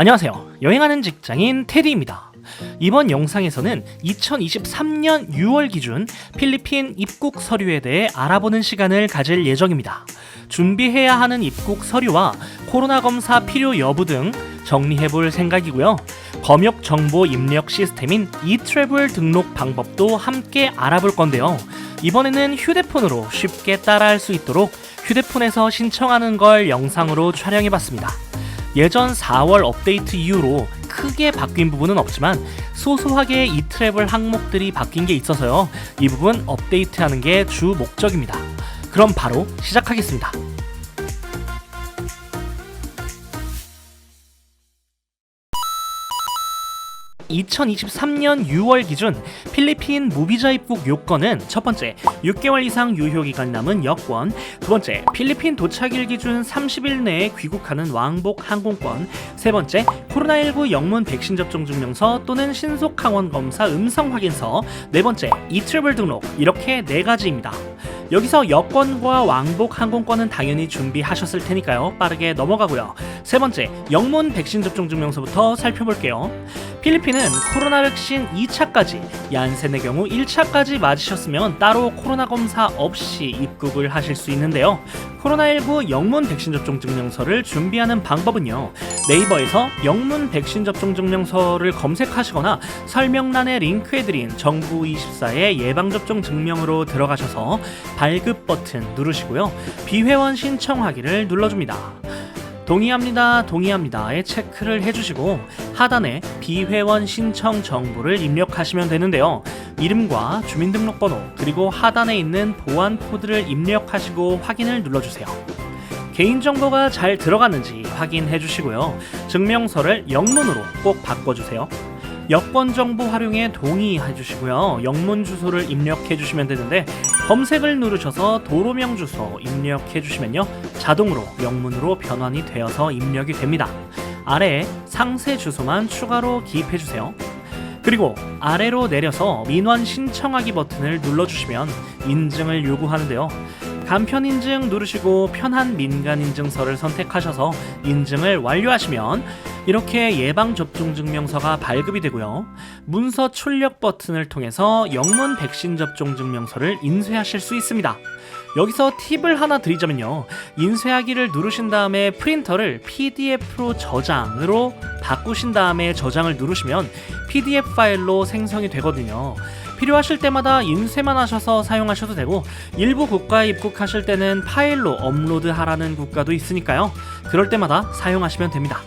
안녕하세요. 여행하는 직장인 테디입니다. 이번 영상에서는 2023년 6월 기준 필리핀 입국 서류에 대해 알아보는 시간을 가질 예정입니다. 준비해야 하는 입국 서류와 코로나 검사 필요 여부 등 정리해 볼 생각이고요. 검역 정보 입력 시스템인 e트래블 등록 방법도 함께 알아볼 건데요. 이번에는 휴대폰으로 쉽게 따라할 수 있도록 휴대폰에서 신청하는 걸 영상으로 촬영해 봤습니다. 예전 4월 업데이트 이후로 크게 바뀐 부분은 없지만 소소하게 이 트래블 항목들이 바뀐 게 있어서요. 이 부분 업데이트하는 게 주 목적입니다. 그럼 바로 시작하겠습니다. (2023년 6월) 기준 필리핀 무비자 입국 요건은 첫 번째 6개월 이상 유효 기간 남은 여권 두 번째 필리핀 도착일 기준 30일 내에 귀국하는 왕복 항공권 세 번째 코로나19 영문 백신 접종 증명서 또는 신속 항원 검사 음성 확인서 네 번째 이 트래블 등록 이렇게 네 가지입니다. 여기서 여권과 왕복 항공권은 당연히 준비하셨을 테니까요. 빠르게 넘어가고요. 세 번째, 영문 백신 접종 증명서부터 살펴볼게요. 필리핀은 코로나 백신 2차까지, 얀센의 경우 1차까지 맞으셨으면 따로 코로나 검사 없이 입국을 하실 수 있는데요. 코로나19 영문 백신 접종 증명서를 준비하는 방법은요. 네이버에서 영문 백신 접종 증명서를 검색하시거나 설명란에 링크해드린 정부24의 예방접종 증명으로 들어가셔서 발급 버튼 누르시고요. 비회원 신청하기를 눌러줍니다. 동의합니다, 동의합니다에 체크를 해주시고 하단에 비회원 신청 정보를 입력하시면 되는데요. 이름과 주민등록번호 그리고 하단에 있는 보안 코드를 입력하시고 확인을 눌러주세요. 개인정보가 잘 들어갔는지 확인해 주시고요. 증명서를 영문으로 꼭 바꿔주세요. 여권 정보 활용에 동의해 주시고요. 영문 주소를 입력해 주시면 되는데 검색을 누르셔서 도로명 주소 입력해 주시면요. 자동으로 영문으로 변환이 되어서 입력이 됩니다. 아래에 상세 주소만 추가로 기입해 주세요. 그리고 아래로 내려서 민원 신청하기 버튼을 눌러주시면 인증을 요구하는데요. 간편 인증 누르시고 편한 민간 인증서를 선택하셔서 인증을 완료하시면 이렇게 예방 접종 증명서가 발급이 되고요. 문서 출력 버튼을 통해서 영문 백신 접종 증명서를 인쇄하실 수 있습니다. 여기서 팁을 하나 드리자면요. 인쇄하기를 누르신 다음에 프린터를 PDF로 저장으로 바꾸신 다음에 저장을 누르시면 PDF 파일로 생성이 되거든요. 필요하실 때마다 인쇄만 하셔서 사용하셔도 되고 일부 국가에 입국하실 때는 파일로 업로드하라는 국가도 있으니까요. 그럴 때마다 사용하시면 됩니다.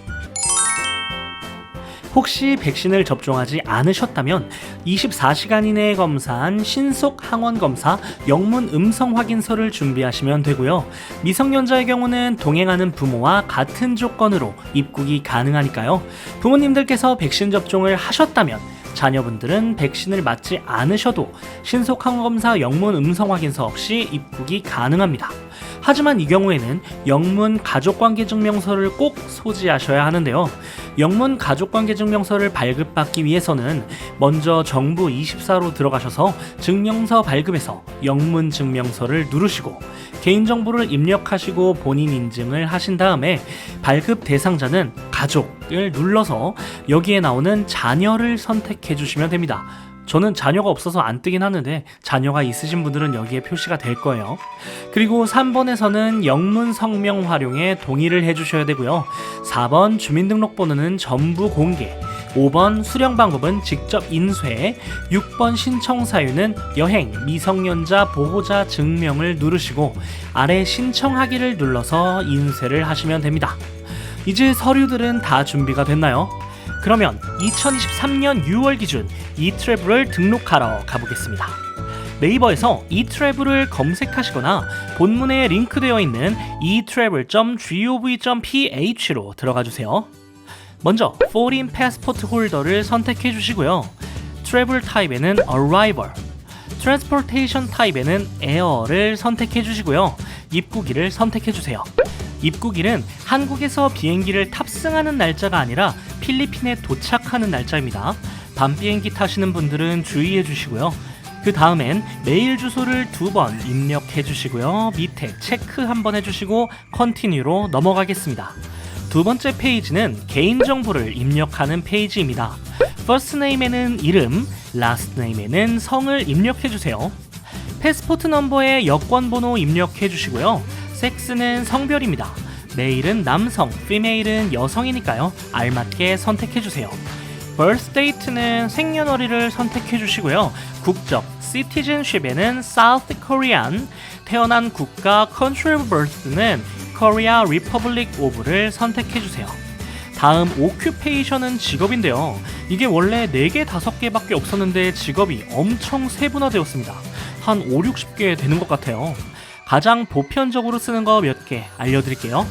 혹시 백신을 접종하지 않으셨다면 24시간 이내에 검사한 신속 항원 검사 영문 음성 확인서를 준비하시면 되고요. 미성년자의 경우는 동행하는 부모와 같은 조건으로 입국이 가능하니까요. 부모님들께서 백신 접종을 하셨다면 자녀분들은 백신을 맞지 않으셔도 신속 항원 검사 영문 음성 확인서 없이 입국이 가능합니다. 하지만 이 경우에는 영문 가족관계 증명서를 꼭 소지하셔야 하는데요. 영문 가족관계 증명서를 발급받기 위해서는 먼저 정부 24로 들어가셔서 증명서 발급에서 영문 증명서를 누르시고 개인정보를 입력하시고 본인 인증을 하신 다음에 발급 대상자는 가족을 눌러서 여기에 나오는 자녀를 선택해 주시면 됩니다. 저는 자녀가 없어서 안 뜨긴 하는데 자녀가 있으신 분들은 여기에 표시가 될 거예요. 그리고 3번에서는 영문 성명 활용에 동의를 해주셔야 되고요. 4번 주민등록번호는 전부 공개. 5번 수령 방법은 직접 인쇄, 6번 신청 사유는 여행, 미성년자 보호자 증명을 누르시고 아래 신청하기를 눌러서 인쇄를 하시면 됩니다. 이제 서류들은 다 준비가 됐나요? 그러면 2023년 6월 기준 이트래블을 등록하러 가보겠습니다. 네이버에서 이트래블을 검색하시거나 본문에 링크되어 있는 etravel.gov.ph로 들어가 주세요. 먼저 foreign passport 홀더를 선택해 주시고요. 트래블 타입에는 arrival, transportation 타입에는 air를 선택해 주시고요. 입국일을 선택해 주세요. 입국일은 한국에서 비행기를 탑승하는 날짜가 아니라 필리핀에 도착하는 날짜입니다. 밤 비행기 타시는 분들은 주의해 주시고요. 그 다음엔 메일 주소를 두 번 입력해 주시고요. 밑에 체크 한 번 해주시고 컨티뉴로 넘어가겠습니다. 두 번째 페이지는 개인정보를 입력하는 페이지입니다. name에는 이름, name에는 성을 입력해 주세요. 패스포트 넘버에 여권 번호 입력해 주시고요. 섹스는 성별입니다. 메일은 남성, 피메일은 여성이니까요. 알맞게 선택해 주세요. birth date는 생년월일을 선택해 주시고요. 국적, citizenship에는 South Korean, 태어난 국가 country of birth는 Korea Republic of를 선택해 주세요. 다음 occupation은 직업인데요. 이게 원래 4개, 5개밖에 없었는데 직업이 엄청 세분화되었습니다. 한 5, 60개 되는 것 같아요. 가장 보편적으로 쓰는 거 몇 개 알려드릴게요.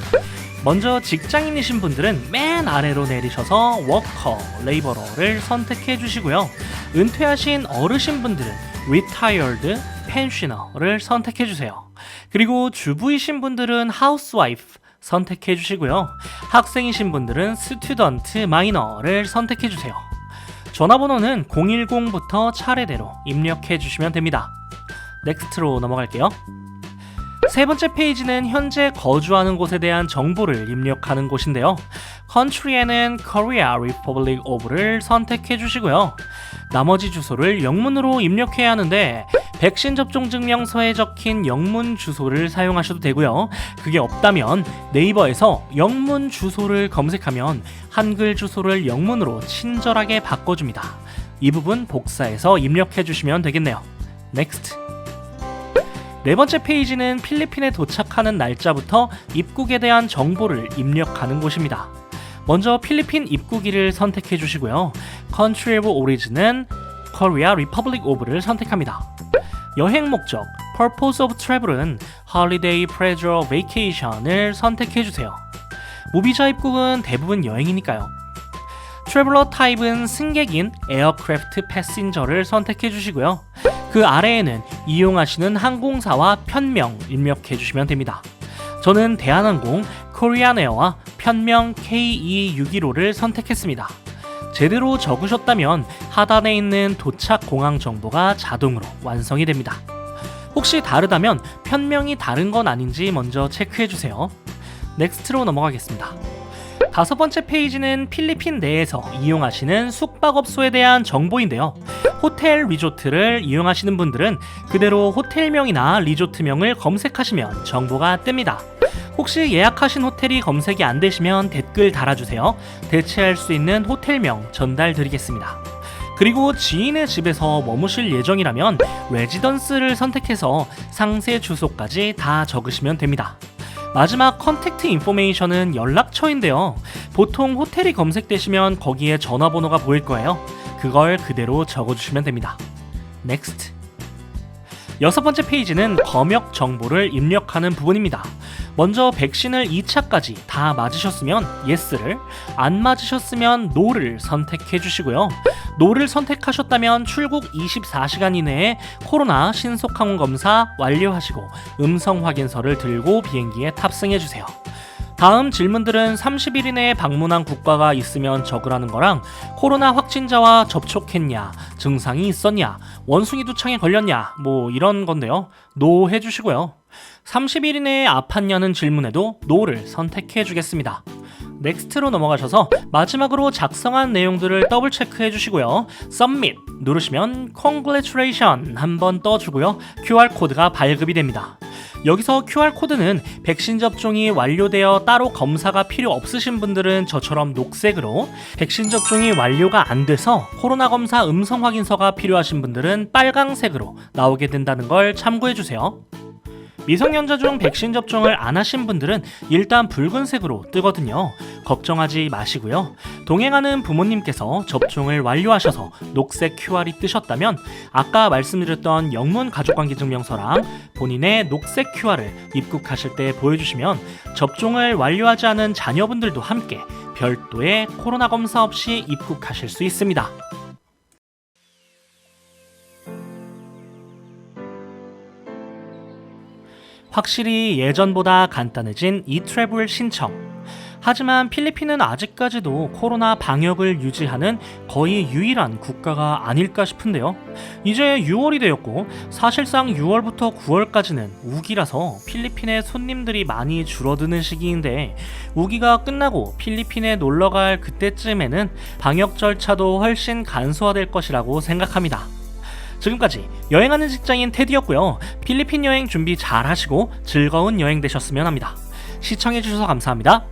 먼저 직장인이신 분들은 맨 아래로 내리셔서 워커, 레이버러를 선택해 주시고요. 은퇴하신 어르신 분들은 retired, pensioner를 선택해 주세요. 그리고 주부이신 분들은 housewife 선택해 주시고요. 학생이신 분들은 student, minor를 선택해 주세요. 전화번호는 010부터 차례대로 입력해 주시면 됩니다. 넥스트로 넘어갈게요. 세 번째 페이지는 현재 거주하는 곳에 대한 정보를 입력하는 곳인데요. country에는 Korea Republic of를 선택해 주시고요. 나머지 주소를 영문으로 입력해야 하는데 백신 접종 증명서에 적힌 영문 주소를 사용하셔도 되고요. 그게 없다면 네이버에서 영문 주소를 검색하면 한글 주소를 영문으로 친절하게 바꿔줍니다. 이 부분 복사해서 입력해 주시면 되겠네요. 넥스트. 네 번째 페이지는 필리핀에 도착하는 날짜부터 입국에 대한 정보를 입력하는 곳입니다. 먼저 필리핀 입국일을 선택해 주시고요. Country of Origin은 Korea Republic of를 선택합니다. 여행 목적 Purpose of Travel은 Holiday, Pleasure, Vacation을 선택해 주세요. 무비자 입국은 대부분 여행이니까요. 트래블러 타입은 승객인 에어크래프트 패신저를 선택해 주시고요. 그 아래에는 이용하시는 항공사와 편명 입력해 주시면 됩니다. 저는 대한항공 코리안에어와 편명 KE615를 선택했습니다. 제대로 적으셨다면 하단에 있는 도착 공항 정보가 자동으로 완성이 됩니다. 혹시 다르다면 편명이 다른 건 아닌지 먼저 체크해 주세요. 넥스트로 넘어가겠습니다. 다섯 번째 페이지는 필리핀 내에서 이용하시는 숙박업소에 대한 정보인데요. 호텔 리조트를 이용하시는 분들은 그대로 호텔명이나 리조트명을 검색하시면 정보가 뜹니다. 혹시 예약하신 호텔이 검색이 안 되시면 댓글 달아주세요. 대체할 수 있는 호텔명 전달 드리겠습니다. 그리고 지인의 집에서 머무실 예정이라면 레지던스를 선택해서 상세 주소까지 다 적으시면 됩니다. 마지막 컨택트 인포메이션은 연락처인데요. 보통 호텔이 검색되시면 거기에 전화번호가 보일 거예요. 그걸 그대로 적어주시면 됩니다. 넥스트. 여섯 번째 페이지는 검역 정보를 입력하는 부분입니다. 먼저 백신을 2차까지 다 맞으셨으면 예스를, 안 맞으셨으면 노를 선택해 주시고요. 노를 선택하셨다면 출국 24시간 이내에 코로나 신속 항원 검사 완료하시고 음성 확인서를 들고 비행기에 탑승해 주세요. 다음 질문들은 30일 이내에 방문한 국가가 있으면 적으라는 거랑 코로나 확진자와 접촉했냐, 증상이 있었냐, 원숭이 두창에 걸렸냐, 뭐 이런 건데요. 노 해주시고요. 30일 이내에 아팠냐는 질문에도 노를 선택해 주겠습니다. 넥스트로 넘어가셔서 마지막으로 작성한 내용들을 더블 체크해 주시고요. Submit 누르시면 Congratulation 한번 떠주고요. QR 코드가 발급이 됩니다. 여기서 QR코드는 백신 접종이 완료되어 따로 검사가 필요 없으신 분들은 저처럼 녹색으로 백신 접종이 완료가 안 돼서 코로나 검사 음성 확인서가 필요하신 분들은 빨강색으로 나오게 된다는 걸 참고해 주세요. 미성년자 중 백신 접종을 안 하신 분들은 일단 붉은색으로 뜨거든요. 걱정하지 마시고요. 동행하는 부모님께서 접종을 완료하셔서 녹색 QR이 뜨셨다면 아까 말씀드렸던 영문 가족관계 증명서랑 본인의 녹색 QR을 입국하실 때 보여주시면 접종을 완료하지 않은 자녀분들도 함께 별도의 코로나 검사 없이 입국하실 수 있습니다. 확실히 예전보다 간단해진 이 트래블 신청. 하지만 필리핀은 아직까지도 코로나 방역을 유지하는 거의 유일한 국가가 아닐까 싶은데요. 이제 6월이 되었고 사실상 6월부터 9월까지는 우기라서 필리핀에 손님들이 많이 줄어드는 시기인데 우기가 끝나고 필리핀에 놀러 갈 그때쯤에는 방역 절차도 훨씬 간소화될 것이라고 생각합니다. 지금까지 여행하는 직장인 테디였고요. 필리핀 여행 준비 잘 하시고 즐거운 여행 되셨으면 합니다. 시청해주셔서 감사합니다.